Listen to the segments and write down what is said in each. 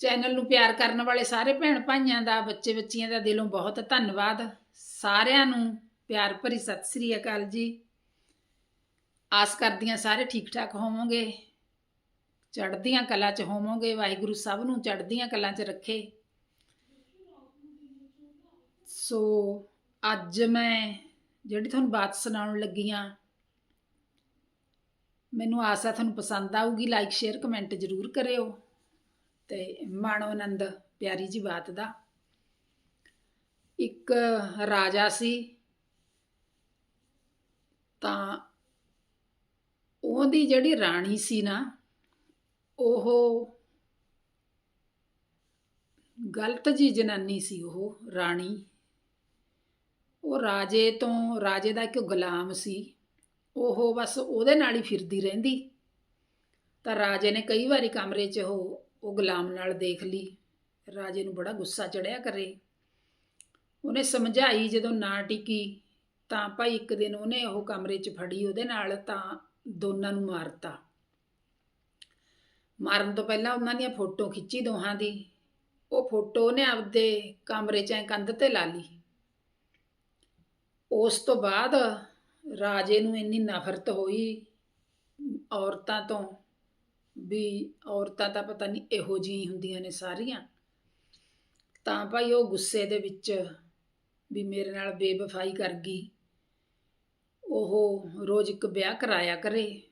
Channel ਨੂੰ ਪਿਆਰ ਕਰਨ ਵਾਲੇ ਸਾਰੇ ਭੈਣ ਭਾਈਆਂ ਦਾ, ਬੱਚੇ ਬੱਚੀਆਂ ਦਾ ਦਿਲੋਂ ਬਹੁਤ ਧੰਨਵਾਦ। ਸਾਰਿਆਂ ਨੂੰ ਪਿਆਰ ਭਰੀ ਸਤਿ ਸ੍ਰੀ ਅਕਾਲ ਜੀ। ਆਸ ਕਰਦੀਆਂ ਸਾਰੇ ਠੀਕ ਠਾਕ ਹੋਵੋਗੇ। ਚੜ੍ਹਦੀਆਂ ਕਲਾ 'ਚ ਹੋਵੋਗੇ। ਵਾਹਿਗੁਰੂ ਸਭ ਨੂੰ ਚੜ੍ਹਦੀਆਂ ਕਲਾ 'ਚ ਰੱਖੇ। ਸੋ ਅੱਜ ਮੈਂ ਜਿਹੜੀ ਤੁਹਾਨੂੰ ਬਾਤ ਸੁਣਾਉਣ ਲੱਗੀ ਆ ਮੈਨੂੰ ਆਸ ਹੈ ਤੁਹਾਨੂੰ ਪਸੰਦ ਆਊਗੀ। ਲਾਈਕ ਸ਼ੇਅਰ ਕਮੈਂਟ ਜ਼ਰੂਰ ਕਰਿਓ। ਤੇ ਮਾਣੋ ਆਨੰਦ ਪਿਆਰੀ ਜੀ ਬਾਤ ਦਾ। ਇੱਕ ਰਾਜਾ ਸੀ, ਤਾਂ ਉਹਦੀ ਜਿਹੜੀ ਰਾਣੀ ਸੀ ਨਾ, ਉਹ ਗਲਤ ਜੀ ਜਨਾਨੀ ਸੀ ਉਹ ਰਾਣੀ। ਉਹ ਰਾਜੇ ਤੋਂ, ਰਾਜੇ ਦਾ ਇੱਕ ਗੁਲਾਮ ਸੀ, ਉਹ ਬਸ ਉਹਦੇ ਨਾਲ ਹੀ ਫਿਰਦੀ ਰਹਿੰਦੀ। ਤਾਂ ਰਾਜੇ ਨੇ ਕਈ ਵਾਰੀ ਕਮਰੇ 'ਚ ਉਹ ਉਹ ਗੁਲਾਮ ਨਾਲ ਦੇਖ ਲਈ, ਰਾਜੇ ਨੂੰ ਬੜਾ ਗੁੱਸਾ ਚੜਿਆ ਕਰੇ। ਉਹਨੇ ਸਮਝਾਈ ਜਦੋਂ ਨਾ ਟਿਕੀ, ਤਾਂ ਭਾਈ ਇੱਕ ਦਿਨ ਉਹਨੇ ਉਹ ਕਮਰੇ 'ਚ ਫੜੀ ਉਹਦੇ ਨਾਲ, ਤਾਂ ਦੋਨਾਂ ਨੂੰ ਮਾਰਤਾ। ਮਾਰਨ ਤੋਂ ਪਹਿਲਾਂ ਉਹਨਾਂ ਦੀਆਂ ਫੋਟੋ ਖਿੱਚੀ ਦੋਹਾਂ ਦੀ। ਉਹ ਫੋਟੋ ਉਹਨੇ ਆਪਦੇ ਕਮਰੇ 'ਚ ਐਂ ਕੰਧ ਤੇ ਲਾ ਲਈ। ਉਸ ਤੋਂ ਬਾਅਦ ਰਾਜੇ ਨੂੰ ਇੰਨੀ ਨਫ਼ਰਤ ਹੋਈ ਔਰਤਾਂ ਤੋਂ ਵੀ ਔਰਤਾਂ ਤਾਂ ਪਤਾ ਨਹੀਂ ਇਹੋ ਜਿਹੀਆਂ ਹੁੰਦੀਆਂ ਨੇ ਸਾਰੀਆਂ। ਤਾਂ ਭਾਈ ਉਹ ਗੁੱਸੇ ਦੇ ਵਿੱਚ ਵੀ ਮੇਰੇ ਨਾਲ ਬੇਵਫਾਈ ਕਰ ਗਈ। ਉਹ ਰੋਜ਼ ਇੱਕ ਵਿਆਹ ਕਰਾਇਆ ਕਰੇ,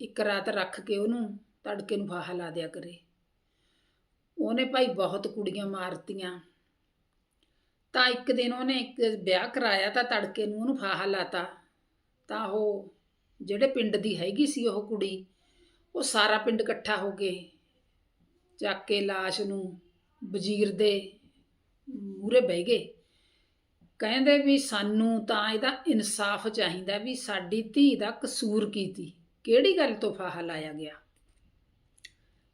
ਇੱਕ ਰਾਤ ਰੱਖ ਕੇ ਉਹਨੂੰ ਤੜਕੇ ਨੂੰ ਫਾਹਾ ਲਾ ਦਿਆ ਕਰੇ। ਉਹਨੇ ਭਾਈ ਬਹੁਤ ਕੁੜੀਆਂ ਮਾਰਤੀਆਂ। ਤਾਂ ਇੱਕ ਦਿਨ ਉਹਨੇ ਇੱਕ ਵਿਆਹ ਕਰਾਇਆ ਤਾਂ ਤੜਕੇ ਨੂੰ ਉਹਨੂੰ ਫਾਹਾ ਲਾਤਾ। ਤਾਂ ਉਹ ਜਿਹੜੇ ਪਿੰਡ ਦੀ ਹੈਗੀ ਸੀ ਉਹ ਕੁੜੀ ਉਹ ਸਾਰਾ ਪਿੰਡ ਇਕੱਠਾ ਹੋ ਕੇ ਚੱਕ ਕੇ ਲਾਸ਼ ਨੂੰ ਵਜ਼ੀਰ ਦੇ ਮੂਹਰੇ ਬਹਿ ਗਏ। ਕਹਿੰਦੇ ਵੀ ਸਾਨੂੰ ਤਾਂ ਇਹਦਾ ਇਨਸਾਫ ਚਾਹੀਦਾ ਵੀ ਸਾਡੀ ਧੀ ਦਾ ਕਸੂਰ ਕੀਤੀ ਕਿਹੜੀ ਗੱਲ ਤੋਂ ਫਾਹਾ ਲਾਇਆ ਗਿਆ?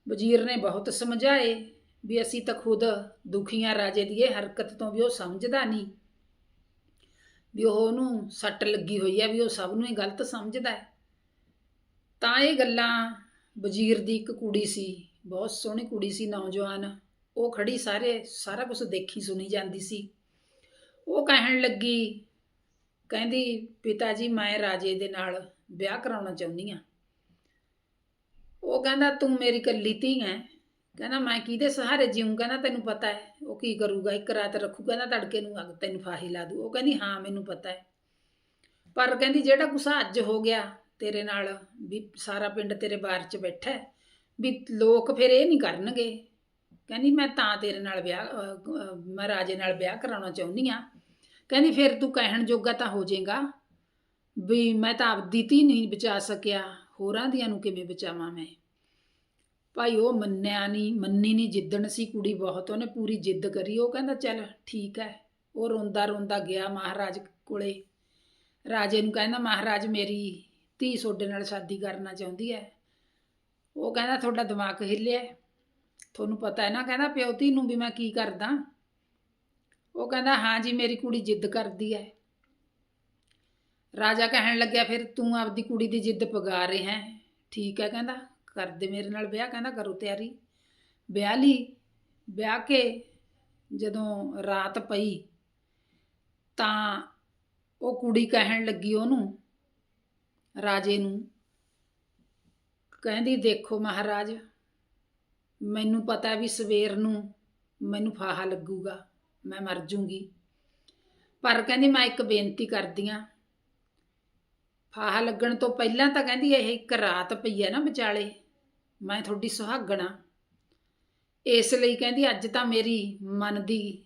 ਵਜ਼ੀਰ ਨੇ ਬਹੁਤ ਸਮਝਾਏ ਵੀ ਅਸੀਂ ਤਾਂ ਖੁਦ ਦੁਖੀਆਂ ਰਾਜੇ ਦੀ ਇਹ ਹਰਕਤ ਤੋਂ ਵੀ ਉਹ ਸਮਝਦਾ ਨਹੀਂ। ਵੀ ਉਹ ਉਹਨੂੰ ਸੱਟ ਲੱਗੀ ਹੋਈ ਹੈ ਵੀ ਉਹ ਸਭ ਨੂੰ ਹੀ ਗਲਤ ਸਮਝਦਾ ਹੈ। ਤਾਂ ਇਹ ਗੱਲਾਂ ਵਜ਼ੀਰ ਦੀ ਇੱਕ ਕੁੜੀ ਸੀ, ਬਹੁਤ ਸੋਹਣੀ ਕੁੜੀ ਸੀ ਨੌਜਵਾਨ। ਉਹ ਖੜੀ ਸਾਰੇ, ਸਾਰਾ ਕੁਝ ਦੇਖੀ ਸੁਣੀ ਜਾਂਦੀ ਸੀ। ਉਹ ਕਹਿਣ ਲੱਗੀ, ਕਹਿੰਦੀ, ਪਿਤਾ ਜੀ, ਮੈਂ ਰਾਜੇ ਦੇ ਨਾਲ ਵਿਆਹ ਕਰਾਉਣਾ ਚਾਹੁੰਦੀ ਆ ਉਹ ਕਹਿੰਦਾ, ਤੂੰ ਮੇਰੀ ਕੱਲੀ ਧੀ ਹੈ। ਕਹਿੰਦਾ, ਮੈਂ ਕਿਹਦੇ ਸਹਾਰੇ ਜੀਉਂ ਕਹਿੰਦਾ, ਤੈਨੂੰ ਪਤਾ ਹੈ, ਉਹ ਕੀ ਕਰੂਗਾ? ਇੱਕ ਰਾਤ ਰੱਖੂਗਾ ਨਾ ਤੜਕੇ ਨੂੰ ਅੱਗ ਤੈਨੂੰ ਫਾਹੀ ਲਾ ਦੂ। ਉਹ ਕਹਿੰਦੀ, ਹਾਂ, ਮੈਨੂੰ ਪਤਾ ਹੈ। ਪਰ ਕਹਿੰਦੀ, ਜਿਹੜਾ ਗੁੱਸਾ ਅੱਜ ਹੋ ਗਿਆ ਤੇਰੇ ਨਾਲ ਵੀ ਸਾਰਾ ਪਿੰਡ ਤੇਰੇ ਬਾਰ 'ਚ ਬੈਠਾ ਹੈ ਵੀ ਲੋਕ ਫਿਰ ਇਹ ਨਹੀਂ ਕਰਨਗੇ। ਕਹਿੰਦੀ ਮੈਂ ਤਾਂ ਤੇਰੇ ਨਾਲ ਵਿਆਹ ਅਹ, ਮੈਂ ਰਾਜੇ ਨਾਲ ਵਿਆਹ ਕਰਾਉਣਾ ਚਾਹੁੰਦੀ ਆ ਕਹਿੰਦੀ ਫਿਰ ਤੂੰ ਕਹਿਣ ਜੋਗਾ ਤਾਂ ਹੋ ਜਾਏਗਾ ਵੀ ਮੈਂ ਤਾਂ ਆਪਦੀ ਧੀ ਨਹੀਂ ਬਚਾ ਸਕਿਆ ਹੋਰਾਂ ਦੀਆਂ ਨੂੰ ਕਿਵੇਂ ਬਚਾਵਾਂ ਮੈਂ? ਭਾਈ ਉਹ ਮੰਨਿਆ ਨਹੀਂ ਮੰਨੀ ਨਹੀਂ ਜਿੱਦਣ ਸੀ ਕੁੜੀ ਬਹੁਤ ਉਹਨੇ ਪੂਰੀ ਜਿੱਦ ਕਰੀ। ਉਹ ਕਹਿੰਦਾ ਚੱਲ ਠੀਕ ਹੈ। ਉਹ ਰੋਂਦਾ ਰੋਂਦਾ ਗਿਆ ਮਹਾਰਾਜ ਕੋਲੇ। ਰਾਜੇ ਨੂੰ ਕਹਿੰਦਾ ਮਹਾਰਾਜ ਮੇਰੀ ਧੀ ਤੁਹਾਡੇ ਨਾਲ ਸ਼ਾਦੀ ਕਰਨਾ ਚਾਹੁੰਦੀ ਹੈ ਉਹ ਕਹਿੰਦਾ ਤੁਹਾਡਾ ਦਿਮਾਗ ਹਿੱਲਿਆ ਤੁਹਾਨੂੰ ਪਤਾ ਹੈ ਨਾ, ਕਹਿੰਦਾ ਪਿਓ ਧੀ ਨੂੰ ਵੀ ਮੈਂ ਕੀ ਕਰਦਾ। ਉਹ ਕਹਿੰਦਾ, ਹਾਂ ਜੀ, ਮੇਰੀ ਕੁੜੀ ਜਿੱਦ ਕਰਦੀ ਹੈ ਰਾਜਾ ਕਹਿਣ ਲੱਗਿਆ, ਫਿਰ ਤੂੰ ਆਪਦੀ ਕੁੜੀ ਦੀ ਜਿੱਦ ਪਗਾ ਰਿਹਾ ਹੈ ਠੀਕ ਹੈ ਕਹਿੰਦਾ। ਕਰ ਦੇ ਮੇਰੇ ਨਾਲ ਵਿਆਹ, ਕਹਿੰਦਾ, ਕਰੋ ਤਿਆਰੀ। ਵਿਆਹ ਲਈ, ਵਿਆਹ ਕੇ ਜਦੋਂ ਰਾਤ ਪਈ ਤਾਂ ਉਹ ਕੁੜੀ ਕਹਿਣ ਲੱਗੀ ਉਹਨੂੰ ਰਾਜੇ ਨੂੰ ਕਹਿੰਦੀ, ਦੇਖੋ ਮਹਾਰਾਜ, ਮੈਨੂੰ ਪਤਾ ਵੀ ਸਵੇਰ ਨੂੰ ਮੈਨੂੰ ਫਾਹਾ ਲੱਗੂਗਾ, ਮੈਂ ਮਰ ਜੂੰਗੀ। ਪਰ ਕਹਿੰਦੀ, ਮੈਂ ਇੱਕ ਬੇਨਤੀ ਕਰਦੀ ਆਂ। ਫਾਹਾ ਲੱਗਣ ਤੋਂ ਪਹਿਲਾਂ ਤਾਂ ਕਹਿੰਦੀ, ਇਹ ਇੱਕ ਰਾਤ ਪਈ ਹੈ ਨਾ ਵਿਚਾਲੇ, ਮੈਂ ਤੁਹਾਡੀ ਸੁਹਾਗਣਾ। ਇਸ ਲਈ ਕਹਿੰਦੀ, ਅੱਜ ਤਾਂ ਮੇਰੀ ਮਨ ਦੀ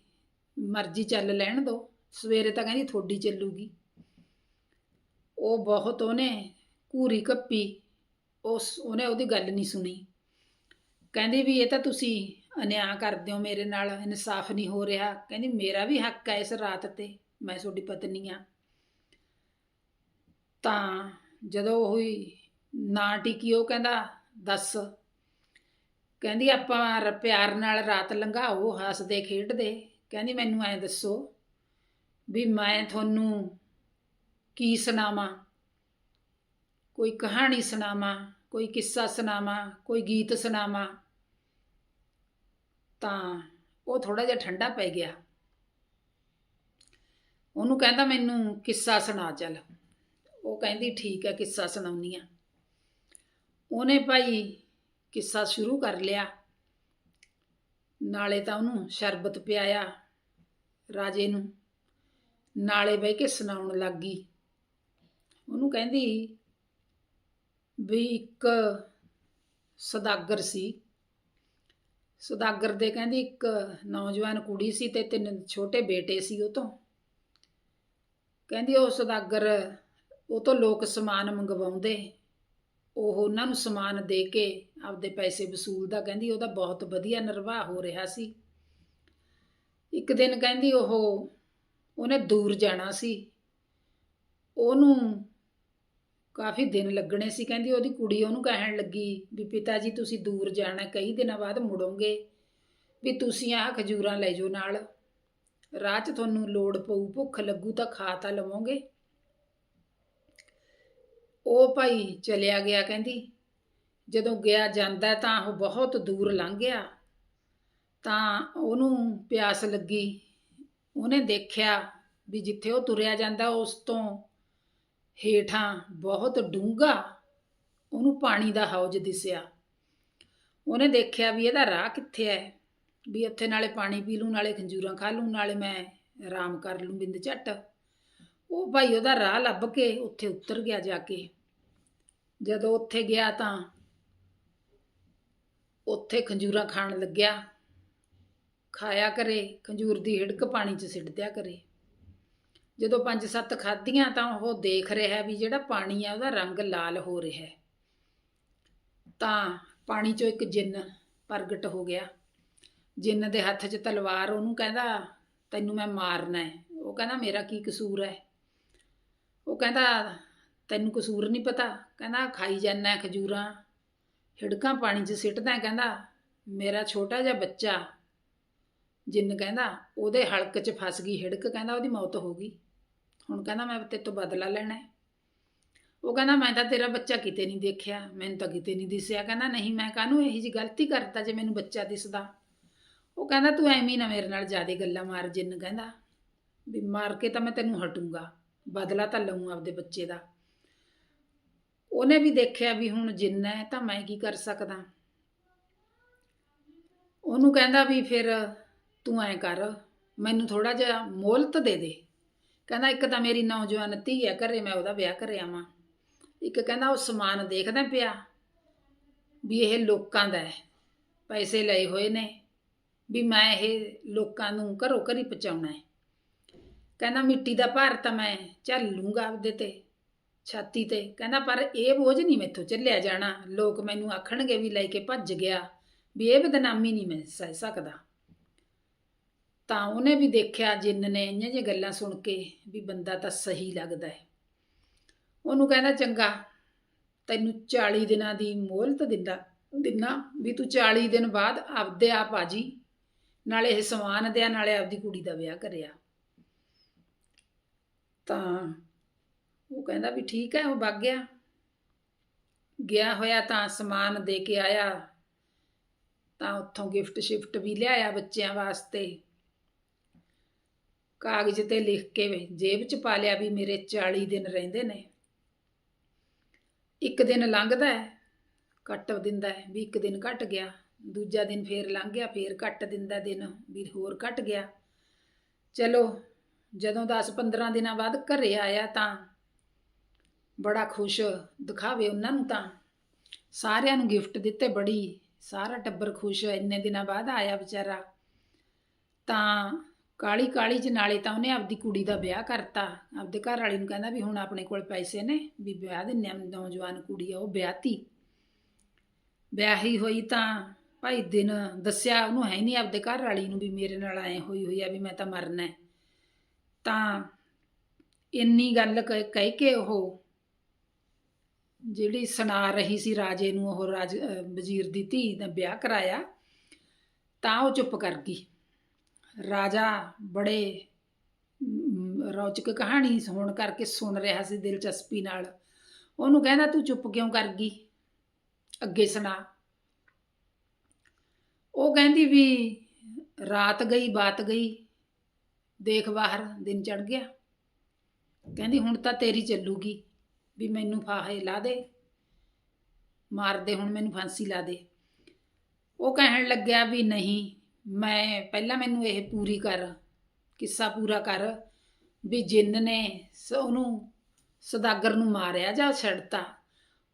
ਮਰਜ਼ੀ ਚੱਲ ਲੈਣ ਦੋ, ਸਵੇਰੇ ਤਾਂ ਕਹਿੰਦੀ, ਤੁਹਾਡੀ ਚੱਲੂਗੀ। ਉਹ ਬਹੁਤ ਉਹਨੇ ਘੂਰੀ ਕੱਪੀ, ਉਸ ਉਹਨੇ ਉਹਦੀ ਗੱਲ ਨਹੀਂ ਸੁਣੀ। ਕਹਿੰਦੀ ਵੀ ਇਹ ਤਾਂ ਤੁਸੀਂ ਅਨਿਆਂ ਕਰਦੇ ਹੋ ਮੇਰੇ ਨਾਲ, ਇਨਸਾਫ ਨਹੀਂ ਹੋ ਰਿਹਾ। ਕਹਿੰਦੀ ਮੇਰਾ ਵੀ ਹੱਕ ਹੈ ਇਸ ਰਾਤ ਤੇ, ਮੈਂ ਤੁਹਾਡੀ ਪਤਨੀ ਆ ਤਾਂ ਜਦੋਂ ਉਹ ਨਾ ਟਿਕੀ, ਉਹ ਕਹਿੰਦਾ, ਦੱਸ। ਕਹਿੰਦੀ, ਆਪਾਂ ਪਿਆਰ ਨਾਲ ਰਾਤ ਲੰਘਾਓ, ਹੱਸਦੇ ਖੇਡਦੇ। ਕਹਿੰਦੀ, ਮੈਨੂੰ ਐਂ ਦੱਸੋ ਵੀ ਮੈਂ ਤੁਹਾਨੂੰ ਕੀ ਸੁਣਾਵਾਂ? ਕੋਈ ਕਹਾਣੀ ਸੁਣਾਵਾਂ, ਕੋਈ ਕਿੱਸਾ ਸੁਣਾਵਾਂ, ਕੋਈ ਗੀਤ ਸੁਣਾਵਾਂ? ਤਾਂ ਉਹ ਥੋੜਾ ਜਿਹਾ ਠੰਡਾ ਪੈ ਗਿਆ। ਉਹਨੂੰ ਕਹਿੰਦਾ ਮੈਨੂੰ ਕਿੱਸਾ ਸੁਣਾ ਚੱਲ। ਉਹ ਕਹਿੰਦੀ, ਠੀਕ ਹੈ ਕਿੱਸਾ ਸੁਣਾਉਣੀ ਆ। ਉਹਨੇ ਭਾਈ ਕਿੱਸਾ ਸ਼ੁਰੂ ਕਰ ਲਿਆ। ਨਾਲੇ ਤਾਂ ਉਹਨੂੰ ਸ਼ਰਬਤ ਪਿਆਇਆ ਰਾਜੇ ਨੂੰ। ਨਾਲੇ ਬਹਿ ਕੇ ਸੁਣਾਉਣ ਲੱਗੀ ਉਹਨੂੰ ਕਹਿੰਦੀ ਵੀ ਇੱਕ ਸਦਾਗਰ ਸੀ। ਸਦਾਗਰ ਦੇ ਕਹਿੰਦੀ ਇੱਕ ਨੌਜਵਾਨ ਕੁੜੀ ਸੀ ਤੇ ਤਿੰਨ ਛੋਟੇ ਬੇਟੇ ਸੀ ਉਹ ਤੋਂ। ਕਹਿੰਦੀ ਉਹ ਸਦਾਗਰ, ਉਹ ਤੋਂ ਲੋਕ ਸਮਾਨ ਮੰਗਵਾਉਂਦੇ। ਉਹ ਉਹਨਾਂ ਨੂੰ ਸਮਾਨ ਦੇ ਕੇ ਆਪਦੇ ਪੈਸੇ ਵਸੂਲਦਾ ਕਹਿੰਦੀ ਉਹਦਾ ਬਹੁਤ ਵਧੀਆ ਨਿਰਵਾਹ ਹੋ ਰਿਹਾ ਸੀ। ਇੱਕ ਦਿਨ ਕਹਿੰਦੀ ਉਹ, ਉਹਨੇ ਦੂਰ ਜਾਣਾ ਸੀ। ਉਹਨੂੰ ਕਾਫੀ ਦਿਨ ਲੱਗਣੇ ਸੀ, ਕਹਿੰਦੀ ਉਹਦੀ ਕੁੜੀ ਉਹਨੂੰ ਕਹਿਣ ਲੱਗੀ ਵੀ ਪਿਤਾ ਜੀ ਤੁਸੀਂ ਦੂਰ ਜਾਣਾ, ਕਈ ਦਿਨਾਂ ਬਾਅਦ ਮੁੜੋਗੇ। ਵੀ ਤੁਸੀਂ ਆਹ ਖਜੂਰਾਂ ਲੈ ਜਾਓ ਨਾਲ। ਰਾਹ 'ਚ ਤੁਹਾਨੂੰ ਲੋੜ ਪਊ, ਭੁੱਖ ਲੱਗੂ ਤਾਂ ਖਾ ਤਾਂ ਲਵੋਗੇ। ਉਹ ਭਾਈ ਚਲਿਆ ਗਿਆ, ਕਹਿੰਦੀ, ਜਦੋਂ ਗਿਆ ਜਾਂਦਾ ਤਾਂ ਉਹ ਬਹੁਤ ਦੂਰ ਲੰਘ ਗਿਆ। ਤਾਂ ਉਹਨੂੰ ਪਿਆਸ ਲੱਗੀ। ਉਹਨੇ ਦੇਖਿਆ ਵੀ ਜਿੱਥੇ ਉਹ ਤੁਰਿਆ ਜਾਂਦਾ, ਉਸ ਤੋਂ ਹੇਠਾਂ ਬਹੁਤ ਡੂੰਘਾ ਉਹਨੂੰ ਪਾਣੀ ਦਾ ਹੌਜ ਦਿਸਿਆ। ਉਹਨੇ ਦੇਖਿਆ ਵੀ ਇਹਦਾ ਰਾਹ ਕਿੱਥੇ ਹੈ? ਵੀ ਉੱਥੇ ਨਾਲੇ ਪਾਣੀ ਪੀ ਲੂੰ ਨਾਲੇ ਖੰਜੂਰਾਂ ਖਾ ਲੂੰ ਨਾਲੇ ਮੈਂ ਆਰਾਮ ਕਰ ਲੂੰ ਬਿੰਦ ਝੱਟ। ਉਹ ਭਾਈ ਉਹਦਾ ਰਾਹ ਲੱਭ ਕੇ ਉੱਥੇ ਉਤਰ ਗਿਆ ਜਾ ਕੇ। ਜਦੋਂ ਉੱਥੇ ਗਿਆ ਤਾਂ ਉੱਥੇ ਖੰਜੂਰਾਂ ਖਾਣ ਲੱਗਿਆ। ਖਾਇਆ ਕਰੇ, ਖੰਜੂਰ ਦੀ ਹਿੜਕ ਪਾਣੀ 'ਚ ਸਿੱਟ ਦਿਆ ਕਰੇ। ਜਦੋਂ ਪੰਜ ਸੱਤ ਖਾਧੀਆਂ ਤਾਂ ਉਹ ਦੇਖ ਰਿਹਾ ਵੀ ਜਿਹੜਾ ਪਾਣੀ ਆ ਉਹਦਾ ਰੰਗ ਲਾਲ ਹੋ ਰਿਹਾ ਤਾਂ ਪਾਣੀ 'ਚੋਂ ਇੱਕ ਜਿੰਨ ਪ੍ਰਗਟ ਹੋ ਗਿਆ। ਜਿੰਨ ਦੇ ਹੱਥ 'ਚ ਤਲਵਾਰ, ਉਹਨੂੰ ਕਹਿੰਦਾ, ਤੈਨੂੰ ਮੈਂ ਮਾਰਨਾ ਹੈ। ਉਹ ਕਹਿੰਦਾ, ਮੇਰਾ ਕੀ ਕਸੂਰ ਹੈ? ਉਹ ਕਹਿੰਦਾ, ਤੈਨੂੰ ਕਸੂਰ ਨਹੀਂ ਪਤਾ। ਕਹਿੰਦਾ, ਖਾਈ ਜਾਂਦਾ ਖਜੂਰਾਂ। ਹਿੜਕਾਂ ਪਾਣੀ 'ਚ ਸਿੱਟਦਾ ਕਹਿੰਦਾ, ਮੇਰਾ ਛੋਟਾ ਜਿਹਾ ਬੱਚਾ। ਜਿੰਨ ਕਹਿੰਦਾ, ਉਹਦੇ ਹਲਕ 'ਚ ਫਸ ਗਈ ਹਿੜਕ। ਕਹਿੰਦਾ, ਉਹਦੀ ਮੌਤ ਹੋ ਗਈ। ਹੁਣ ਕਹਿੰਦਾ ਮੈਂ ਤੇਰੇ ਤੋਂ ਬਦਲਾ ਲੈਣਾ ਹੈ। ਉਹ ਕਹਿੰਦਾ ਮੈਂ ਤਾਂ ਤੇਰਾ ਬੱਚਾ ਕਿਤੇ ਨਹੀਂ ਦੇਖਿਆ, ਮੈਨੂੰ ਤਾਂ ਕਿਤੇ ਨਹੀਂ ਦਿਸਿਆ। ਕਹਿੰਦਾ ਨਹੀਂ, ਮੈਂ ਕਾਹਨੂੰ ਇਹੀ ਜੀ ਗਲਤੀ ਕਰਤਾ ਜੇ ਮੈਨੂੰ ਬੱਚਾ ਦਿਸਦਾ। ਉਹ ਕਹਿੰਦਾ ਤੂੰ ਐਵੇਂ ਨਾ ਮੇਰੇ ਨਾਲ ਜਿਆਦੇ ਗੱਲਾਂ ਮਾਰ ਜਿੰਨ, ਕਹਿੰਦਾ ਵੀ ਮਾਰ ਕੇ ਤਾਂ ਮੈਂ ਤੈਨੂੰ ਹਟੂੰਗਾ, ਬਦਲਾ ਤਾਂ ਲਊਂ ਆਪਦੇ ਬੱਚੇ ਦਾ। ਉਹਨੇ ਵੀ ਦੇਖਿਆ ਵੀ ਹੁਣ ਜਿੰਨ ਹੈ ਤਾਂ ਮੈਂ ਕੀ ਕਰ ਸਕਦਾ। ਉਹਨੂੰ ਕਹਿੰਦਾ ਵੀ ਫਿਰ ਤੂੰ ਐਂ ਕਰ, ਮੈਨੂੰ ਥੋੜਾ ਜਿਹਾ ਮੋਹਲਤ ਦੇ ਦੇ। ਕਹਿੰਦਾ ਇੱਕ ਤਾਂ ਮੇਰੀ ਨੌਜਵਾਨ ਧੀ ਹੈ ਘਰੇ ਮੈਂ ਉਹਦਾ ਵਿਆਹ ਕਰ ਆਵਾਂ ਇੱਕ ਕਹਿੰਦਾ ਉਹ ਸਮਾਨ ਦੇਖਦਾ ਪਿਆ ਵੀ ਇਹ ਲੋਕਾਂ ਦਾ ਹੈ, ਪੈਸੇ ਲਏ ਹੋਏ ਨੇ ਵੀ ਮੈਂ ਇਹ ਲੋਕਾਂ ਨੂੰ ਘਰੋਂ ਘਰੀ ਪਹੁੰਚਾਉਣਾ ਹੈ। ਕਹਿੰਦਾ ਮਿੱਟੀ ਦਾ ਭਾਰ ਤਾਂ ਮੈਂ ਝੱਲ ਲੂੰਗਾ ਆਪਦੇ ਤੇ, ਛਾਤੀ ਤੇ। ਕਹਿੰਦਾ ਪਰ ਇਹ ਬੋਝ ਨਹੀਂ ਮੈਥੋਂ ਚੱਲਿਆ ਜਾਣਾ। ਲੋਕ ਮੈਨੂੰ ਆਖਣਗੇ ਵੀ ਲੈ ਕੇ ਭੱਜ ਗਿਆ, ਵੀ ਇਹ ਬਦਨਾਮੀ ਨਹੀਂ ਮੈਂ ਸਹਿ ਸਕਦਾ। ਤਾਂ ਉਹਨੇ ਵੀ ਦੇਖਿਆ ਜਿੰਨ ਨੇ ਇੰਨੀਆਂ ਜਿਹੀਆਂ ਗੱਲਾਂ ਸੁਣ ਕੇ ਵੀ ਬੰਦਾ ਤਾਂ ਸਹੀ ਲੱਗਦਾ ਹੈ। ਉਹਨੂੰ ਕਹਿੰਦਾ, ਚੰਗਾ, ਤੈਨੂੰ 40 ਦਿਨਾਂ ਦੀ ਮੋਹਲਤ ਦਿੰਦਾ, ਦਿਨਾ ਵੀ ਤੂੰ 40 ਦਿਨ ਬਾਅਦ ਆਪਦੇ ਆਪ ਆ ਜੀ। ਨਾਲੇ ਇਹ ਸਮਾਨ ਦਿਆ, ਨਾਲੇ ਆਪਦੀ ਕੁੜੀ ਦਾ ਵਿਆਹ ਕਰਿਆ। ਤਾਂ ਉਹ ਕਹਿੰਦਾ ਵੀ ਠੀਕ ਹੈ, ਉਹ ਵਗ ਗਿਆ। ਗਿਆ ਹੋਇਆ ਤਾਂ ਸਮਾਨ ਦੇ ਕੇ ਆਇਆ। ਤਾਂ ਉੱਥੋਂ ਗਿਫਟ ਸ਼ਿਫਟ ਵੀ ਲਿਆਇਆ ਬੱਚਿਆਂ ਵਾਸਤੇ। ਕਾਗਜ਼ ਤੇ ਲਿਖ ਕੇ ਜੇਬ 'ਚ ਪਾ ਲਿਆ ਵੀ ਮੇਰੇ 40 ਦਿਨ ਰਹਿੰਦੇ ਨੇ। ਇੱਕ ਦਿਨ ਲੰਘਦਾ ਹੈ, ਕੱਟ ਦਿੰਦਾ ਹੈ, ਵੀ ਇੱਕ ਦਿਨ ਘਟ ਗਿਆ। ਦੂਜਾ ਦਿਨ ਫੇਰ ਲੰਘ ਗਿਆ, ਫੇਰ ਕੱਟ ਦਿੰਦਾ ਦਿਨ, ਵੀ ਹੋਰ ਘਟ ਗਿਆ। ਚਲੋ, ਜਦੋਂ 10-15 ਦਿਨਾਂ ਬਾਅਦ ਘਰੇ ਆਇਆ ਤਾਂ ਬੜਾ ਖੁਸ਼ ਦਿਖਾਵੇ ਉਹਨਾਂ ਨੂੰ ਤਾਂ। ਸਾਰਿਆਂ ਨੂੰ ਗਿਫਟ ਦਿੱਤੇ ਬੜੀ, ਸਾਰਾ ਟੱਬਰ ਖੁਸ਼, ਇੰਨੇ ਦਿਨਾਂ ਬਾਅਦ ਆਇਆ ਵਿਚਾਰਾ। ਤਾਂ ਕਾਲੀ ਕਾਲੀ ਚ ਨਾਲੇ ਤਾਂ ਉਹਨੇ ਆਪਦੀ ਕੁੜੀ ਦਾ ਵਿਆਹ ਕਰਤਾ। ਆਪਦੇ ਘਰ ਵਾਲੀ ਨੂੰ ਕਹਿੰਦਾ ਵੀ ਹੁਣ ਆਪਣੇ ਕੋਲ ਪੈਸੇ ਨੇ ਵੀ ਵਿਆਹ ਦਿੰਨੇ ਆ, ਨੌਜਵਾਨ ਕੁੜੀ ਆ, ਉਹ ਵਿਆਹਤੀ। ਵਿਆਹੀ ਹੋਈ ਤਾਂ ਭਾਈ ਦਿਨ ਦੱਸਿਆ ਉਹਨੂੰ ਹੈ ਨਹੀਂ ਆਪਦੇ ਘਰ ਵਾਲੀ ਨੂੰ ਵੀ ਮੇਰੇ ਨਾਲ ਐ ਹੋਈ ਹੋਈ ਆ ਵੀ ਮੈਂ ਤਾਂ ਮਰਨਾ। ਤਾਂ ਇੰਨੀ ਗੱਲ ਕਹਿ ਕਹਿ ਕੇ ਉਹ ਜਿਹੜੀ ਸੁਣਾ ਰਹੀ ਸੀ ਰਾਜੇ ਨੂੰ, ਉਹ ਰਾਜ ਵਜ਼ੀਰ ਦੀ ਧੀ ਦਾ ਵਿਆਹ ਕਰਾਇਆ, ਤਾਂ ਉਹ ਚੁੱਪ ਕਰ ਗਈ। ਰਾਜਾ ਬੜੇ ਰੌਚਕ ਕਹਾਣੀ ਸੁਣ ਕਰਕੇ ਸੁਣ ਰਿਹਾ ਸੀ ਦਿਲਚਸਪੀ ਨਾਲ। ਉਹਨੂੰ ਕਹਿੰਦਾ, ਤੂੰ ਚੁੱਪ ਕਿਉਂ ਕਰ ਗਈ? ਅੱਗੇ ਸੁਣਾ। ਉਹ ਕਹਿੰਦੀ ਵੀ, ਰਾਤ ਗਈ, ਬਾਤ ਗਈ। ਦੇਖ ਬਾਹਰ, ਦਿਨ ਚੜ ਗਿਆ। ਕਹਿੰਦੀ, ਹੁਣ ਤਾਂ ਤੇਰੀ ਚੱਲੂਗੀ, ਵੀ ਮੈਨੂੰ ਫਾਹੇ ਲਾ ਦੇ। ਮਾਰ ਦੇ ਹੁਣ ਮੈਨੂੰ ਫਾਂਸੀ ਲਾ ਦੇ। ਉਹ ਕਹਿਣ ਲੱਗਿਆ ਵੀ, ਨਹੀਂ ਮੈਂ, ਪਹਿਲਾਂ ਮੈਨੂੰ ਇਹ ਪੂਰੀ ਕਰ, ਕਿੱਸਾ ਪੂਰਾ ਕਰ ਵੀ ਜਿੰਨ ਨੇ ਸ- ਉਹਨੂੰ ਸਦਾਗਰ ਨੂੰ ਮਾਰਿਆ ਜਾਂ ਛੱਡਤਾ।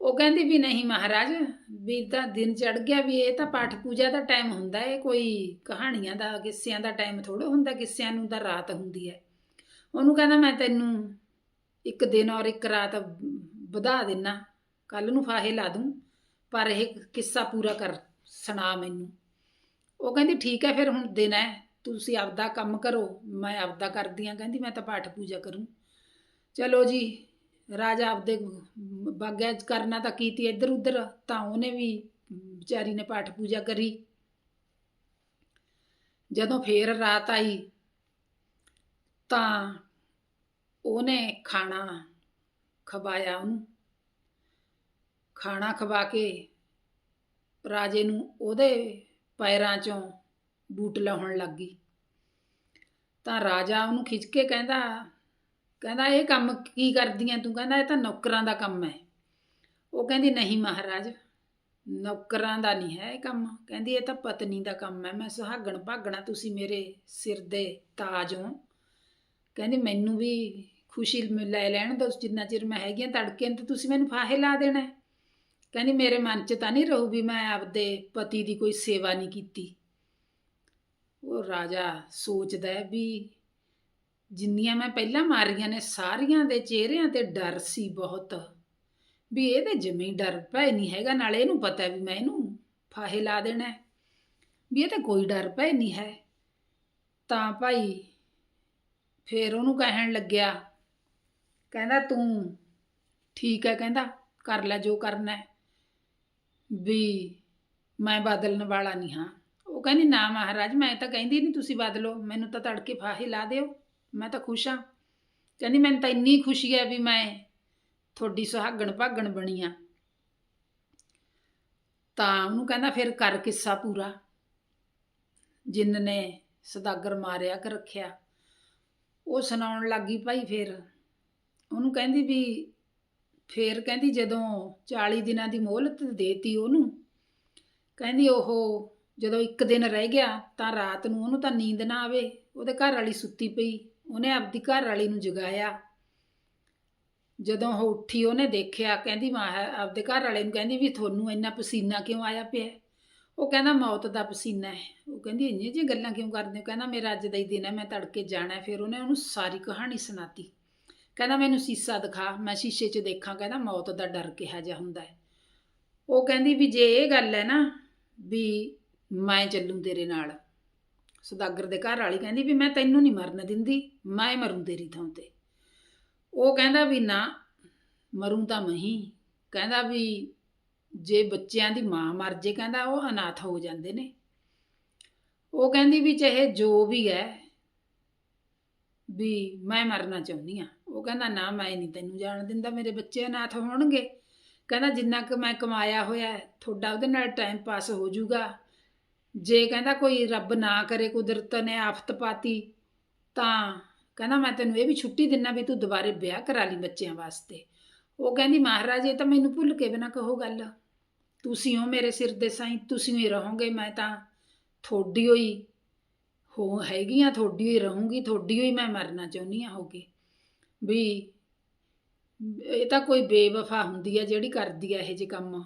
ਉਹ ਕਹਿੰਦੀ ਵੀ ਨਹੀਂ ਮਹਾਰਾਜ, ਵੀ ਤਾਂ ਦਿਨ ਚੜ ਗਿਆ ਵੀ ਇਹ ਤਾਂ ਪਾਠ ਪੂਜਾ ਦਾ ਟਾਈਮ ਹੁੰਦਾ ਹੈ, ਕੋਈ ਕਹਾਣੀਆਂ ਦਾ, ਕਿੱਸਿਆਂ ਦਾ ਟਾਈਮ ਥੋੜਾ ਹੁੰਦਾ, ਕਿੱਸਿਆਂ ਨੂੰ ਤਾਂ ਰਾਤ ਹੁੰਦੀ ਹੈ। ਉਹਨੂੰ ਕਹਿੰਦਾ, ਮੈਂ ਤੈਨੂੰ ਇੱਕ ਦਿਨ ਔਰ ਇੱਕ ਰਾਤ ਵਧਾ ਦੇਣਾ ਕੱਲ ਨੂੰ ਫਾਹੇ ਲਾ ਦੂੰ, ਪਰ ਇਹ ਕਿੱਸਾ ਪੂਰਾ ਕਰ, ਸੁਣਾ ਮੈਨੂੰ। ਉਹ ਕਹਿੰਦੀ, ਠੀਕ ਹੈ, ਫਿਰ ਹੁਣ ਦਿਨ ਹੈ, ਤੁਸੀਂ ਆਪਦਾ ਕੰਮ ਕਰੋ, ਮੈਂ ਆਪਦਾ ਕਰਦੀ ਆ ਕਹਿੰਦੀ, ਮੈਂ ਤਾਂ ਪਾਠ ਪੂਜਾ ਕਰੂੰ। ਚਲੋ ਜੀ, ਰਾਜਾ ਆਪਦੇ ਬਾਗਿਆ ਕਰਨਾ ਤਾਂ ਕੀਤੀ ਇੱਧਰ ਉੱਧਰ ਤਾਂ ਉਹਨੇ ਵੀ ਵਿਚਾਰੀ ਨੇ ਪਾਠ ਪੂਜਾ ਕਰੀ। ਜਦੋਂ ਫੇਰ ਰਾਤ ਆਈ, ਤਾਂ ਉਹਨੇ ਖਾਣਾ ਖਵਾਇਆ ਉਹਨੂੰ। ਖਾਣਾ ਖਵਾ ਕੇ ਰਾਜੇ ਨੂੰ ਉਹਦੇ ਪੈਰਾਂ 'ਚੋਂ ਬੂਟ ਲਾਉਣ ਲੱਗ ਗਈ। ਤਾਂ ਰਾਜਾ ਉਹਨੂੰ ਖਿੱਚ ਕੇ ਕਹਿੰਦਾ ਕਹਿੰਦਾ ਇਹ ਕੰਮ ਕੀ ਕਰਦੀ ਕਰਦੀਆਂ ਤੂੰ? ਕਹਿੰਦਾ ਇਹ ਤਾਂ ਨੌਕਰਾਂ ਦਾ ਕੰਮ ਹੈ। ਉਹ ਕਹਿੰਦੀ, ਨਹੀਂ ਮਹਾਰਾਜ, ਨੌਕਰਾਂ ਦਾ ਨਹੀਂ ਹੈ ਇਹ ਕੰਮ। ਕਹਿੰਦੀ, ਇਹ ਤਾਂ ਪਤਨੀ ਦਾ ਕੰਮ ਹੈ। ਮੈਂ ਸੁਹਾਗਣ ਭਾਗਣਾ ਤੁਸੀਂ ਮੇਰੇ ਸਿਰ ਦੇ ਤਾਜ ਹੋ। ਕਹਿੰਦੀ, ਮੈਨੂੰ ਵੀ ਖੁਸ਼ੀ ਲੈ ਲੈਣ ਦੋ ਜਿੰਨਾ ਚਿਰ ਮੈਂ ਹੈਗੀ ਹਾਂ ਤੜਕੇ ਨੂੰ ਤੇ ਤੁਸੀਂ ਮੈਨੂੰ ਫਾਹੇ ਲਾ ਦੇਣਾ ਕਹਿੰਦੀ ਮੇਰੇ ਮਨ 'ਚ ਤਾਂ ਨਹੀਂ ਰਹੂ ਵੀ ਮੈਂ ਆਪਦੇ ਪਤੀ ਦੀ ਕੋਈ ਸੇਵਾ ਨਹੀਂ ਕੀਤੀ। ਉਹ ਰਾਜਾ ਸੋਚਦਾ ਹੈ ਵੀ ਜਿੰਨੀਆਂ ਮੈਂ ਪਹਿਲਾਂ ਮਾਰੀਆਂ ਨੇ ਸਾਰੀਆਂ ਦੇ ਚਿਹਰਿਆਂ ਤੇ ਡਰ ਸੀ ਬਹੁਤ। ਵੀ ਇਹਦੇ ਜਮੀ ਡਰ ਭੈ ਨਹੀਂ ਹੈਗਾ, ਨਾਲੇ ਇਹਨੂੰ ਪਤਾ ਵੀ ਮੈਂ ਇਹਨੂੰ ਫਾਹੇ ਲਾ ਦੇਣਾ ਵੀ ਇਹ ਤਾਂ ਕੋਈ ਡਰ ਭੈ ਨਹੀਂ ਹੈ। ਤਾਂ ਭਾਈ ਫੇਰ ਉਹਨੂੰ ਕਹਿਣ ਲੱਗਿਆ, ਕਹਿੰਦਾ ਤੂੰ ਠੀਕ ਹੈ, ਕਹਿੰਦਾ ਕਰ ਲੈ ਜੋ ਕਰਨਾ ਹੈ। ਵੀ ਮੈਂ ਬਦਲਣ ਵਾਲਾ ਨਹੀਂ ਹਾਂ। ਉਹ ਕਹਿੰਦੀ, ਨਾ ਮਹਾਰਾਜ, ਮੈਂ ਤਾਂ ਕਹਿੰਦੀ ਨਹੀਂ ਤੁਸੀਂ ਬਦਲੋ। ਮੈਨੂੰ ਤਾਂ ਤੜਕੇ ਫਾਹੇ ਲਾ ਦਿਓ। ਮੈਂ ਤਾਂ ਖੁਸ਼ ਹਾਂ। ਕਹਿੰਦੀ, ਮੈਨੂੰ ਤਾਂ ਇੰਨੀ ਖੁਸ਼ੀ ਹੈ ਵੀ ਮੈਂ ਤੁਹਾਡੀ ਸੁਹਾਗਣ ਭਾਗਣ ਬਣੀ ਆ ਤਾਂ ਉਹਨੂੰ ਕਹਿੰਦਾ, ਫਿਰ ਕਰ ਕਿੱਸਾ ਪੂਰਾ। ਜਿੰਨ ਨੇ ਸਦਾਗਰ ਮਾਰਿਆ ਕਰ ਰੱਖਿਆ। ਉਹ ਸੁਣਾਉਣ ਲੱਗੀ ਭਾਈ ਫਿਰ। ਉਹਨੂੰ ਕਹਿੰਦੀ ਵੀ ਫੇਰ ਕਹਿੰਦੀ ਜਦੋਂ 40 ਦਿਨਾਂ ਦੀ ਮੋਹਲਤ ਦੇਤੀ ਉਹਨੂੰ, ਕਹਿੰਦੀ ਉਹ ਜਦੋਂ ਇੱਕ ਦਿਨ ਰਹਿ ਗਿਆ ਤਾਂ ਰਾਤ ਨੂੰ ਉਹਨੂੰ ਤਾਂ ਨੀਂਦ ਨਾ ਆਵੇ, ਉਹਦੇ ਘਰ ਵਾਲੀ ਸੁੱਤੀ ਪਈ, ਉਹਨੇ ਆਪਦੀ ਘਰ ਵਾਲੀ ਨੂੰ ਜਗਾਇਆ। ਜਦੋਂ ਉਹ ਉੱਠੀ ਉਹਨੇ ਦੇਖਿਆ, ਕਹਿੰਦੀ ਮਾਂ, ਆਪਦੇ ਘਰ ਵਾਲੇ ਨੂੰ ਕਹਿੰਦੀ ਵੀ ਤੁਹਾਨੂੰ ਇੰਨਾ ਪਸੀਨਾ ਕਿਉਂ ਆਇਆ ਪਿਆ? ਉਹ ਕਹਿੰਦਾ ਮੌਤ ਦਾ ਪਸੀਨਾ ਹੈ। ਉਹ ਕਹਿੰਦੀ ਇੰਨੀਆਂ ਜੀ ਗੱਲਾਂ ਕਿਉਂ ਕਰਦੇ ਹੋ? ਕਹਿੰਦਾ ਮੇਰਾ ਅੱਜ ਦਾ ਹੀ ਦਿਨ ਹੈ, ਮੈਂ ਤੜਕੇ ਜਾਣਾ ਫਿਰ ਉਹਨੇ ਉਹਨੂੰ ਸਾਰੀ ਕਹਾਣੀ ਸੁਣਾਤੀ। ਕਹਿੰਦਾ ਮੈਨੂੰ ਸੀਸਾ ਦਿਖਾ, ਮੈਂ ਸ਼ੀਸ਼ੇ 'ਚ ਦੇਖਾਂ, ਕਹਿੰਦਾ ਮੌਤ ਦਾ ਡਰ ਕਿਹਾ ਜਾ ਹੁੰਦਾ ਹੈ। ਉਹ ਕਹਿੰਦੀ ਵੀ ਜੇ ਇਹ ਗੱਲ ਹੈ ਨਾ ਵੀ ਮੈਂ ਚੱਲੂ ਤੇਰੇ ਨਾਲ, ਸੁਦਾਗਰ ਦੇ ਘਰ ਵਾਲੀ ਕਹਿੰਦੀ ਵੀ ਮੈਂ ਤੈਨੂੰ ਨਹੀਂ ਮਰਨ ਦਿੰਦੀ, ਮੈਂ ਮਰੂੰ ਤੇਰੀ ਥਾਂ ਤੇ। ਉਹ ਕਹਿੰਦਾ ਵੀ ਨਾ, ਮਰੂੰ ਤਾਂ ਮਹੀਂ ਕਹਿੰਦਾ ਵੀ ਜੇ ਬੱਚਿਆਂ ਦੀ ਮਾਂ ਮਰ ਜੇ, ਕਹਿੰਦਾ ਉਹ ਅਨਾਥ ਹੋ ਜਾਂਦੇ ਨੇ। ਉਹ ਕਹਿੰਦੀ ਵੀ ਚਾਹੇ ਜੋ ਵੀ ਹੈ ਵੀ ਮੈਂ ਮਰਨਾ ਚਾਹੁੰਦੀ ਆ ਉਹ ਕਹਿੰਦਾ, ਨਾ, ਮੈਂ ਨਹੀਂ ਤੈਨੂੰ ਜਾਣ ਦਿੰਦਾ, ਮੇਰੇ ਬੱਚੇ ਅਨਾਥ ਹੋਣਗੇ। ਕਹਿੰਦਾ, ਜਿੰਨਾ ਕੁ ਮੈਂ ਕਮਾਇਆ ਹੋਇਆ ਤੁਹਾਡਾ ਉਹਦੇ ਨਾਲ ਟਾਈਮ ਪਾਸ ਹੋ ਜਾਊਗਾ। ਜੇ ਕਹਿੰਦਾ ਕੋਈ ਰੱਬ ਨਾ ਕਰੇ, ਕੁਦਰਤ ਨੇ ਆਫਤ ਪਾਤੀ, ਤਾਂ ਕਹਿੰਦਾ, ਮੈਂ ਤੈਨੂੰ ਇਹ ਵੀ ਛੁੱਟੀ ਦਿੰਨਾ ਵੀ ਤੂੰ ਦੁਬਾਰੇ ਵਿਆਹ ਕਰਾ ਲਈ ਬੱਚਿਆਂ ਵਾਸਤੇ। ਉਹ ਕਹਿੰਦੀ, ਮਹਾਰਾਜ, ਇਹ ਤਾਂ ਮੈਨੂੰ ਭੁੱਲ ਕੇ ਬਿਨਾ ਕਹੋ ਗੱਲ। ਤੁਸੀਂ ਹੋ ਮੇਰੇ ਸਿਰ ਦੇ ਸਾਈਂ, ਤੁਸੀਂ ਹੀ ਰਹੋਗੇ ਮੈਂ ਤਾਂ। ਥੋੜੀ ਹੋਈ, ਹੋ ਹੈਗੀ ਆ ਥੋੜੀ ਹੋਈ ਰਹੂੰਗੀ ਥੋੜੀ ਹੋਈ ਮੈਂ ਮਰਨਾ ਚਾਹੁੰਦੀ ਆ ਹੋ ਕੇ। ਵੀ ਇਹ ਤਾਂ ਕੋਈ ਬੇਵਫਾ ਹੁੰਦੀ ਆ ਜਿਹੜੀ ਕਰਦੀ ਆ ਇਹ ਜੇ ਕੰਮ।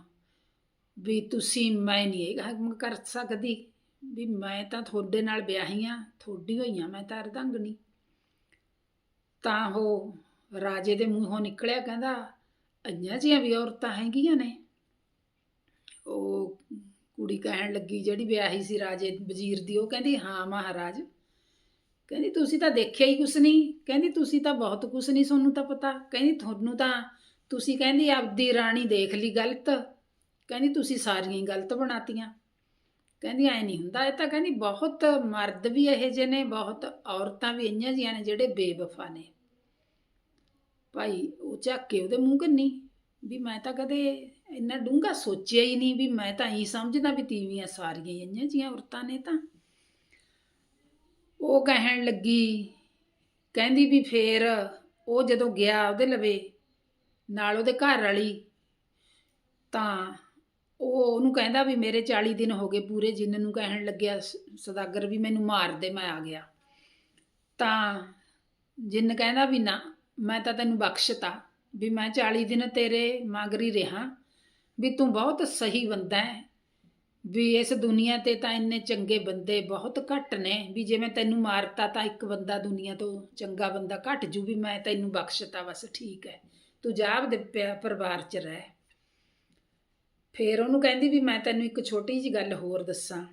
ਵੀ ਤੁਸੀਂ, ਮੈਂ ਨਹੀਂ ਇਹ ਕੰਮ ਕਰ ਸਕਦੀ। ਵੀ ਮੈਂ ਤਾਂ ਤੁਹਾਡੇ ਨਾਲ ਵਿਆਹੀ ਆ, ਤੁਹਾਡੀ ਹੋਈ ਆ, ਮੈਂ ਤਾਂ ਅਰਧੰਗਣੀ ਤਾਂ ਉਹ ਰਾਜੇ ਦੇ ਮੂੰਹੋਂ ਨਿਕਲਿਆ ਕਹਿੰਦਾ, ਅੰਨਿਆਂ ਜੀਆਂ ਵੀ ਔਰਤਾਂ ਹੈਗੀਆਂ ਨੇ। ਉਹ ਕੁੜੀ ਕਹਿਣ ਲੱਗੀ, ਜਿਹੜੀ ਵਿਆਹੀ ਸੀ ਰਾਜੇ ਵਜ਼ੀਰ ਦੀ, ਉਹ ਕਹਿੰਦੀ, ਹਾਂ ਮਹਾਰਾਜ ਕਹਿੰਦੀ, ਤੁਸੀਂ ਤਾਂ ਦੇਖਿਆ ਹੀ ਕੁਛ ਨਹੀਂ। ਕਹਿੰਦੀ, ਤੁਸੀਂ ਤਾਂ ਬਹੁਤ ਕੁਛ ਨਹੀਂ, ਤੁਹਾਨੂੰ ਤਾਂ ਪਤਾ। ਕਹਿੰਦੀ, ਤੁਹਾਨੂੰ ਤਾਂ, ਤੁਸੀਂ ਕਹਿੰਦੀ, ਆਪਦੀ ਰਾਣੀ ਦੇਖ ਲਈ ਗਲਤ। ਕਹਿੰਦੀ, ਤੁਸੀਂ ਸਾਰੀਆਂ ਹੀ ਗਲਤ ਬਣਾਤੀਆਂ। ਕਹਿੰਦੀ, ਐ ਨਹੀਂ ਹੁੰਦਾ। ਇਹ ਤਾਂ ਕਹਿੰਦੀ, ਬਹੁਤ ਮਰਦ ਵੀ ਇਹੋ ਜਿਹੇ ਨੇ, ਬਹੁਤ ਔਰਤਾਂ ਵੀ ਇੰਨੀਆਂ ਜੀਆਂ ਨੇ ਜਿਹੜੇ ਬੇਵਫਾ ਨੇ। ਭਾਈ, ਉਹ ਝੱਕ ਕੇ ਉਹਦੇ ਮੂੰਹ ਕੰਨੀ, ਵੀ ਮੈਂ ਤਾਂ ਕਦੇ ਇੰਨਾ ਡੂੰਘਾ ਸੋਚਿਆ ਹੀ ਨਹੀਂ, ਵੀ ਮੈਂ ਤਾਂ ਇਹੀ ਸਮਝਦਾ ਵੀ ਤੀਵੀਆਂ ਸਾਰੀਆਂ ਹੀ ਇੰਨੀਆਂ ਜੀਆਂ ਔਰਤਾਂ ਨੇ ਤਾਂ। ਉਹ ਕਹਿਣ ਲੱਗੀ, ਕਹਿੰਦੀ ਵੀ ਫੇਰ ਉਹ ਜਦੋਂ ਗਿਆ ਉਹਦੇ ਲਵੇ, ਨਾਲ ਉਹਦੇ ਘਰ ਵਾਲੀ, ਤਾਂ ਉਹ ਉਹਨੂੰ ਕਹਿੰਦਾ ਵੀ ਮੇਰੇ 40 ਦਿਨ ਹੋ ਗਏ ਪੂਰੇ ਜਿੰਨ ਨੂੰ ਕਹਿਣ ਲੱਗਿਆ, ਸ- ਸਦਾਗਰ ਵੀ ਮੈਨੂੰ ਮਾਰ ਦੇ, ਮੈਂ ਆ ਗਿਆ। ਤਾਂ ਜਿੰਨ ਕਹਿੰਦਾ ਵੀ ਨਾ, ਮੈਂ ਤਾਂ ਤੈਨੂੰ ਬਖਸ਼ਤਾ, ਵੀ ਮੈਂ 40 ਦਿਨ ਤੇਰੇ ਮਗਰ ਹੀ ਰਿਹਾ, ਵੀ ਤੂੰ ਬਹੁਤ ਸਹੀ ਬੰਦਾ ਹੈ ਵੀ ਇਸ ਦੁਨੀਆ ਤੇ ਤਾਂ ਇੰਨੇ ਚੰਗੇ ਬੰਦੇ ਬਹੁਤ ਘੱਟ ਨੇ, ਵੀ ਜਿਵੇਂ ਤੈਨੂੰ ਮਾਰਤਾ ਤਾਂ ਇੱਕ ਬੰਦਾ ਦੁਨੀਆ ਤੋਂ ਚੰਗਾ ਬੰਦਾ ਘੱਟ ਜੂ, ਵੀ ਮੈਂ ਤੈਨੂੰ ਬਖਸ਼ਤਾ, ਬਸ ਠੀਕ ਹੈ। ਤੂੰ ਜਾ ਆਪਦੇ ਪਰਿਵਾਰ 'ਚ ਰਹਿ। ਫੇਰ ਉਹਨੂੰ ਕਹਿੰਦੀ ਵੀ ਮੈਂ ਤੈਨੂੰ ਇੱਕ ਛੋਟੀ ਜੀ ਗੱਲ ਹੋਰ ਦੱਸਾਂ।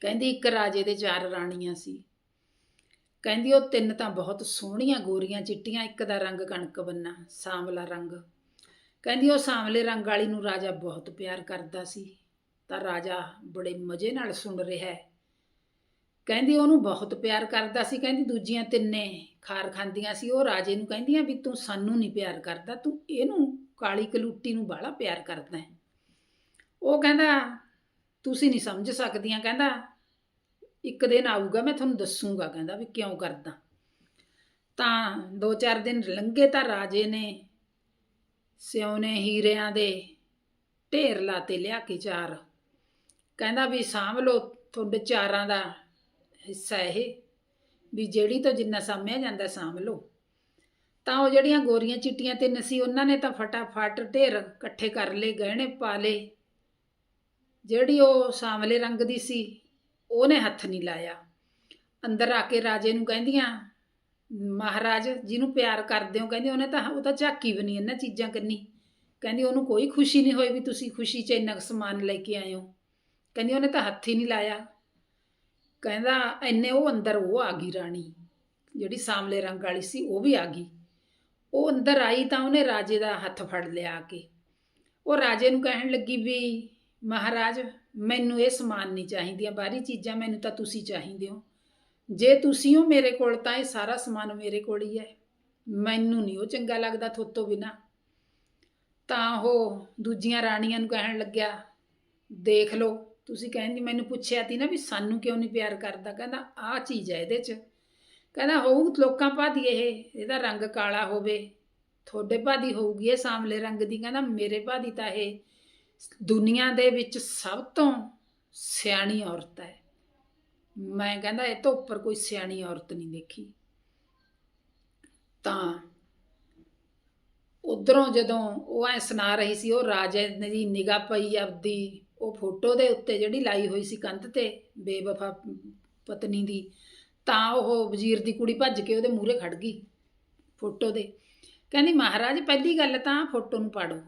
ਕਹਿੰਦੀ ਇੱਕ ਰਾਜੇ ਦੇ ਚਾਰ ਰਾਣੀਆਂ ਸੀ। ਕਹਿੰਦੀ ਉਹ ਤਿੰਨ ਤਾਂ ਬਹੁਤ ਸੋਹਣੀਆਂ ਗੋਰੀਆਂ ਚਿੱਟੀਆਂ, ਇੱਕ ਦਾ ਰੰਗ ਕਣਕ ਬੰਨਾ, ਸਾਂਵਲਾ ਰੰਗ। ਕਹਿੰਦੀ ਉਹ ਸਾਂਵਲੇ ਰੰਗ ਵਾਲੀ ਨੂੰ ਰਾਜਾ ਬਹੁਤ ਪਿਆਰ ਕਰਦਾ ਸੀ। ਤਾਂ ਰਾਜਾ ਬੜੇ ਮਜ਼ੇ ਨਾਲ ਸੁਣ ਰਿਹਾ ਹੈ। ਕਹਿੰਦੀ ਉਹਨੂੰ ਬਹੁਤ ਪਿਆਰ ਕਰਦਾ ਸੀ। ਕਹਿੰਦੀ ਦੂਜੀਆਂ ਤਿੰਨੇ ਖਾਰ ਖਾਂਦੀਆਂ ਸੀ। ਉਹ ਰਾਜੇ ਨੂੰ ਕਹਿੰਦੀਆਂ ਵੀ ਤੂੰ ਸਾਨੂੰ ਨਹੀਂ ਪਿਆਰ ਕਰਦਾ, ਤੂੰ ਇਹਨੂੰ ਕਾਲੀ ਕਲੂਟੀ ਨੂੰ ਬਾਹਲਾ ਪਿਆਰ ਕਰਦਾ ਹੈ। ਉਹ ਕਹਿੰਦਾ, ਤੁਸੀਂ ਨਹੀਂ ਸਮਝ ਸਕਦੀਆਂ। ਕਹਿੰਦਾ, ਇੱਕ ਦਿਨ ਆਊਗਾ, ਮੈਂ ਤੁਹਾਨੂੰ ਦੱਸੂਗਾ। ਕਹਿੰਦਾ ਵੀ ਕਿਉਂ ਕਰਦਾ। ਤਾਂ ਦੋ ਚਾਰ ਦਿਨ ਲੰਘੇ ਤਾਂ ਰਾਜੇ ਨੇ ਸਿਉਨੇ ਹੀਰਿਆਂ ਦੇ ਢੇਰ ਲਾਤੇ ਲਿਆ ਕੇ ਚਾਰ। ਕਹਿੰਦਾ ਵੀ ਸਾਂਭ ਲਓ ਤੁਹਾਡੇ ਚਾਰਾਂ ਦਾ ਹਿੱਸਾ ਇਹ, ਵੀ ਜਿਹੜੀ ਤੋਂ ਜਿੰਨਾ ਸਾਂਭਿਆ ਜਾਂਦਾ ਸਾਂਭ ਲਓ। ਤਾਂ ਉਹ ਜਿਹੜੀਆਂ ਗੋਰੀਆਂ ਚਿੱਟੀਆਂ ਤਿੰਨ ਸੀ ਉਹਨਾਂ ਨੇ ਤਾਂ ਫਟਾਫਟ ਢੇਰ ਇਕੱਠੇ ਕਰ ਲਏ, ਗਹਿਣੇ ਪਾ ਲਏ। ਜਿਹੜੀ ਉਹ ਸਾਂਵਲੇ ਰੰਗ ਦੀ ਸੀ, ਉਹਨੇ ਹੱਥ ਨਹੀਂ ਲਾਇਆ। ਅੰਦਰ ਆ ਕੇ ਰਾਜੇ ਨੂੰ ਕਹਿੰਦੀਆਂ, ਮਹਾਰਾਜ ਜਿਹਨੂੰ ਪਿਆਰ ਕਰਦੇ ਹੋ, ਕਹਿੰਦੀ ਉਹਨੇ ਤਾਂ ਉਹ ਤਾਂ ਝਾਕੀ ਵੀ ਨਹੀਂ ਇਹਨਾਂ ਚੀਜ਼ਾਂ ਕੰਨੀ। ਕਹਿੰਦੀ ਉਹਨੂੰ ਕੋਈ ਖੁਸ਼ੀ ਨਹੀਂ ਹੋਈ ਵੀ ਤੁਸੀਂ ਖੁਸ਼ੀ 'ਚ ਇੰਨਾ ਕੁ ਸਮਾਨ ਲੈ ਕੇ ਆਏ ਹੋ। ਕਹਿੰਦੀ ਉਹਨੇ ਤਾਂ ਹੱਥ ਹੀ ਨਹੀਂ ਲਾਇਆ। ਕਹਿੰਦਾ ਐਨੇ ਉਹ ਅੰਦਰ ਉਹ ਆ ਗਈ ਰਾਣੀ, ਜਿਹੜੀ ਸਾਂਵਲੇ ਰੰਗ ਵਾਲੀ ਸੀ ਉਹ ਵੀ ਆ ਗਈ। ਉਹ ਅੰਦਰ ਆਈ ਤਾਂ ਉਹਨੇ ਰਾਜੇ ਦਾ ਹੱਥ ਫੜ ਲਿਆ ਕੇ। ਉਹ ਰਾਜੇ ਨੂੰ ਕਹਿਣ ਲੱਗੀ ਵੀ ਮਹਾਰਾਜ, ਮੈਨੂੰ ਇਹ ਸਮਾਨ ਨਹੀਂ ਚਾਹੀਦੀਆਂ, ਬਾਹਰੀ ਚੀਜ਼ਾਂ ਮੈਨੂੰ ਤਾਂ ਤੁਸੀਂ ਚਾਹੀਦੇ ਹੋ। ਜੇ ਤੁਸੀਂ ਹੋ ਮੇਰੇ ਕੋਲ ਤਾਂ ਇਹ ਸਾਰਾ ਸਮਾਨ ਮੇਰੇ ਕੋਲ ਹੀ ਹੈ। ਮੈਨੂੰ ਨਹੀਂ ਉਹ ਚੰਗਾ ਲੱਗਦਾ ਥੋਤੋਂ ਬਿਨਾ। ਤਾਂ ਉਹ ਦੂਜੀਆਂ ਰਾਣੀਆਂ ਨੂੰ ਕਹਿਣ ਲੱਗਿਆ, ਦੇਖ ਲਓ ਤੁਸੀਂ ਕਹਿੰਦੀ ਮੈਨੂੰ ਪੁੱਛਿਆ ਤੀ ਨਾ ਵੀ ਸਾਨੂੰ ਕਿਉਂ ਨਹੀਂ ਪਿਆਰ ਕਰਦਾ? ਕਹਿੰਦਾ, ਆਹ ਚੀਜ਼ ਹੈ ਇਹਦੇ 'ਚ। ਕਹਿੰਦਾ, ਹੋਊ ਲੋਕਾਂ ਭਾਦੀ ਇਹ, ਇਹਦਾ ਰੰਗ ਕਾਲਾ ਹੋਵੇ। ਤੁਹਾਡੇ ਭਾਦੀ ਹੋਊਗੀ ਇਹ ਸਾਂਵਲੇ ਰੰਗ ਦੀ। ਕਹਿੰਦਾ, ਮੇਰੇ ਭਾਦੀ ਤਾਂ ਇਹ ਦੁਨੀਆ ਦੇ ਵਿੱਚ ਸਭ ਤੋਂ ਸਿਆਣੀ ਔਰਤ ਹੈ। ਮੈਂ ਕਹਿੰਦਾ, ਇਹ ਤੋਂ ਉੱਪਰ ਕੋਈ ਸਿਆਣੀ ਔਰਤ ਨਹੀਂ ਦੇਖੀ। ਤਾਂ ਉਧਰੋਂ ਜਦੋਂ ਉਹ ਐ ਸੁਣਾ ਰਹੀ ਸੀ, ਉਹ ਰਾਜੇ ਦੀ ਨਿਗਾਹ ਪਈ ਆਪਦੀ ਉਹ ਫੋਟੋ ਦੇ ਉੱਤੇ ਜਿਹੜੀ ਲਾਈ ਹੋਈ ਸੀ ਕੰਧ ਤੇ ਬੇਵਫਾ ਪਤਨੀ ਦੀ, ਤਾਂ ਉਹ ਵਜ਼ੀਰ ਦੀ ਕੁੜੀ ਭੱਜ ਕੇ ਉਹਦੇ ਮੂਹਰੇ ਖੜ ਗਈ ਫੋਟੋ ਦੇ। ਕਹਿੰਦੀ, ਮਹਾਰਾਜ, ਪਹਿਲੀ ਗੱਲ ਤਾਂ ਫੋਟੋ ਨੂੰ ਪਾੜੋ।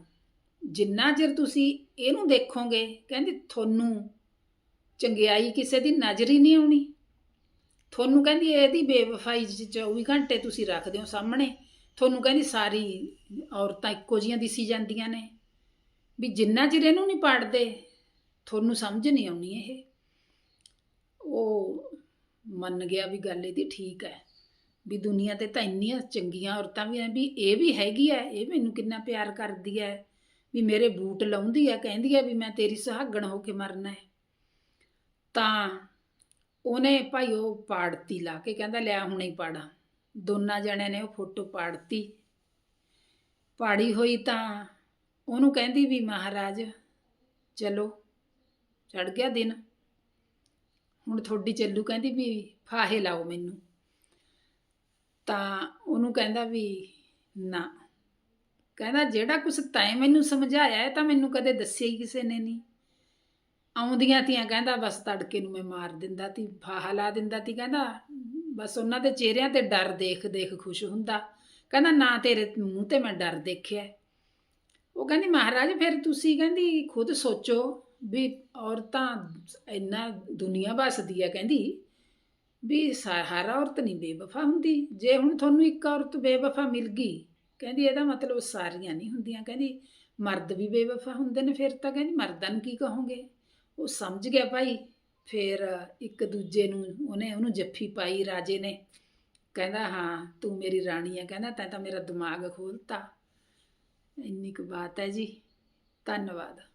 ਜਿੰਨਾ ਚਿਰ ਤੁਸੀਂ ਇਹਨੂੰ ਦੇਖੋਗੇ, ਕਹਿੰਦੀ, ਤੁਹਾਨੂੰ ਚੰਗਿਆਈ ਕਿਸੇ ਦੀ ਨਜ਼ਰ ਹੀ ਨਹੀਂ ਆਉਣੀ। ਤੁਹਾਨੂੰ ਕਹਿੰਦੀ, ਇਹਦੀ ਬੇਵਫਾਈ 'ਚ 24 ਘੰਟੇ ਤੁਸੀਂ ਰੱਖਦੇ ਹੋ ਸਾਹਮਣੇ। ਤੁਹਾਨੂੰ ਕਹਿੰਦੀ, ਸਾਰੀ ਔਰਤਾਂ ਇੱਕੋ ਜੀਆਂ ਦਿਸੀ ਜਾਂਦੀਆਂ ਨੇ। ਵੀ ਜਿੰਨਾ ਚਿਰ ਇਹਨੂੰ ਨਹੀਂ ਪਾੜਦੇ ਤੁਹਾਨੂੰ ਸਮਝ ਨਹੀਂ ਆਉਣੀ ਇਹ। ਉਹ ਮੰਨ ਗਿਆ ਵੀ ਗੱਲ ਇਹਦੀ ਠੀਕ ਹੈ, ਵੀ ਦੁਨੀਆ ਤੇ ਤਾਂ ਇੰਨੀਆਂ ਚੰਗੀਆਂ ਔਰਤਾਂ ਵੀ ਐ ਵੀ ਇਹ ਵੀ ਹੈਗੀ ਐ ਇਹ ਮੈਨੂੰ ਕਿੰਨਾ ਪਿਆਰ ਕਰਦੀ ਐ ਵੀ ਮੇਰੇ ਬੂਟ ਲਾਉਂਦੀ ਐ ਕਹਿੰਦੀ ਐ ਵੀ ਮੈਂ ਤੇਰੀ ਸੁਹਾਗਣ ਹੋ ਕੇ ਮਰਨਾ ਹੈ। ਤਾਂ ਉਹਨੇ ਭਾਈ ਉਹ ਪਾੜਤੀ ਲਾ ਕੇ, ਕਹਿੰਦਾ ਲਿਆ ਹੁਣੇ ਹੀ ਪਾੜਾ। ਦੋਨਾਂ ਜਣਿਆਂ ਨੇ ਉਹ ਫੋਟੋ ਪਾੜਤੀ। ਪਾੜੀ ਹੋਈ ਤਾਂ ਉਹਨੂੰ ਕਹਿੰਦੀ ਵੀ ਮਹਾਰਾਜ, ਚਲੋ ਚੜ ਗਿਆ ਦਿਨ। ਹੁਣ ਤੁਹਾਡੀ ਚੱਲੂ ਕਹਿੰਦੀ ਵੀ ਫਾਹੇ ਲਾਓ ਮੈਨੂੰ। ਤਾਂ ਉਹਨੂੰ ਕਹਿੰਦਾ ਵੀ ਨਾ। ਕਹਿੰਦਾ ਜਿਹੜਾ ਕੁਛ ਤੈਂ ਮੈਨੂੰ ਸਮਝਾਇਆ ਹੈ, ਤਾਂ ਮੈਨੂੰ ਕਦੇ ਦੱਸਿਆ ਹੀ ਕਿਸੇ ਨੇ ਨਹੀਂ। ਆਉਂਦੀਆਂ ਤੀਆਂ ਕਹਿੰਦਾ ਬਸ ਤੜਕੇ ਨੂੰ ਮੈਂ ਮਾਰ ਦਿੰਦਾ ਤੀ, ਫਾਹਾ ਲਾ ਦਿੰਦਾ ਤੀ। ਕਹਿੰਦਾ ਬਸ ਉਹਨਾਂ ਦੇ ਚਿਹਰਿਆਂ ਤੇ ਡਰ ਦੇਖ ਦੇਖ ਖੁਸ਼ ਹੁੰਦਾ। ਕਹਿੰਦਾ ਨਾ ਤੇਰੇ ਮੂੰਹ ਤੇ ਮੈਂ ਡਰ ਦੇਖਿਆ। ਉਹ ਕਹਿੰਦੀ ਮਹਾਰਾਜ ਫਿਰ ਤੁਸੀਂ ਕਹਿੰਦੀ ਖੁਦ ਸੋਚੋ। ਵੀ ਔਰਤਾਂ ਇੰਨਾ ਦੁਨੀਆ ਵਸਦੀ ਹੈ ਕਹਿੰਦੀ, ਵੀ ਸਾ- ਹਰ ਔਰਤ ਨਹੀਂ ਬੇਵਫਾ ਹੁੰਦੀ। ਜੇ ਹੁਣ ਤੁਹਾਨੂੰ ਇੱਕ ਔਰਤ ਬੇਵਫਾ ਮਿਲ ਗਈ, ਕਹਿੰਦੀ ਇਹਦਾ ਮਤਲਬ ਸਾਰੀਆਂ ਨਹੀਂ ਹੁੰਦੀਆਂ। ਕਹਿੰਦੀ ਮਰਦ ਵੀ ਬੇਵਫਾ ਹੁੰਦੇ ਨੇ ਫਿਰ ਤਾਂ ਕਹਿੰਦੀ ਮਰਦਾਂ ਨੂੰ ਕੀ ਕਹੋਗੇ? ਉਹ ਸਮਝ ਗਿਆ ਭਾਈ। ਫਿਰ ਇੱਕ ਦੂਜੇ ਨੂੰ ਉਹਨੇ ਉਹਨੂੰ ਜੱਫੀ ਪਾਈ, ਰਾਜੇ ਨੇ। ਕਹਿੰਦਾ, ਹਾਂ, ਤੂੰ ਮੇਰੀ ਰਾਣੀ ਹੈ ਕਹਿੰਦਾ, ਤੈਂ ਤਾਂ ਮੇਰਾ ਦਿਮਾਗ ਖੋਲਤਾ। ਇੰਨੀ ਕੁ ਬਾਤ ਹੈ ਜੀ। ਧੰਨਵਾਦ।